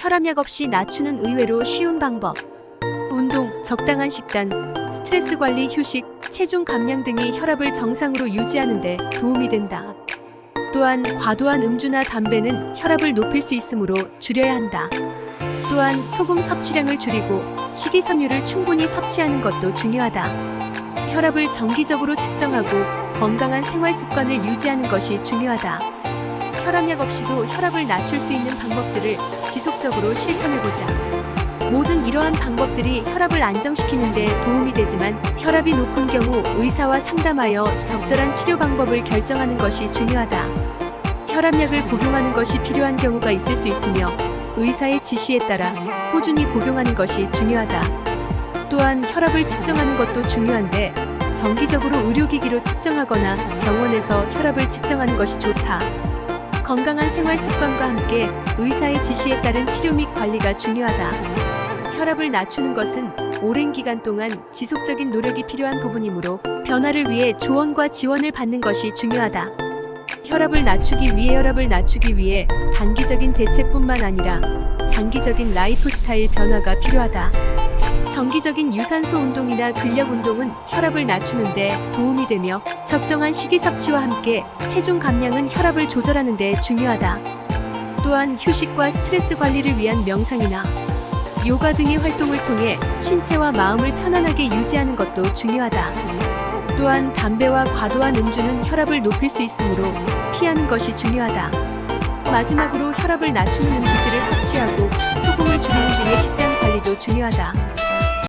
혈압약 없이 낮추는 의외로 쉬운 방법. 운동, 적당한 식단, 스트레스 관리, 휴식, 체중 감량 등이 혈압을 정상으로 유지하는 데 도움이 된다. 또한 과도한 음주나 담배는 혈압을 높일 수 있으므로 줄여야 한다. 또한 소금 섭취량을 줄이고 식이섬유를 충분히 섭취하는 것도 중요하다. 혈압을 정기적으로 측정하고 건강한 생활 습관을 유지하는 것이 중요하다. 혈압약 없이도 혈압을 낮출 수 있는 방법들을 지속적으로 실천해보자. 모든 이러한 방법들이 혈압을 안정시키는 데 도움이 되지만 혈압이 높은 경우 의사와 상담하여 적절한 치료 방법을 결정하는 것이 중요하다. 혈압약을 복용하는 것이 필요한 경우가 있을 수 있으며 의사의 지시에 따라 꾸준히 복용하는 것이 중요하다. 또한 혈압을 측정하는 것도 중요한데 정기적으로 의료기기로 측정하거나 병원에서 혈압을 측정하는 것이 좋다. 건강한 생활 습관과 함께 의사의 지시에 따른 치료 및 관리가 중요하다. 혈압을 낮추는 것은 오랜 기간 동안 지속적인 노력이 필요한 부분이므로 변화를 위해 조언과 지원을 받는 것이 중요하다. 혈압을 낮추기 위해 혈압을 낮추기 위해 단기적인 대책뿐만 아니라 장기적인 라이프 스타일 변화가 필요하다. 정기적인 유산소 운동이나 근력 운동은 혈압을 낮추는데 도움이 되며 적정한 식이 섭취와 함께 체중 감량은 혈압을 조절하는 데 중요하다. 또한 휴식과 스트레스 관리를 위한 명상이나 요가 등의 활동을 통해 신체와 마음을 편안하게 유지하는 것도 중요하다. 또한 담배와 과도한 음주는 혈압을 높일 수 있으므로 피하는 것이 중요하다. 마지막으로 혈압을 낮추는 음식들을 섭취하고 소금을 줄이는 등의 식단 관리도 중요하다.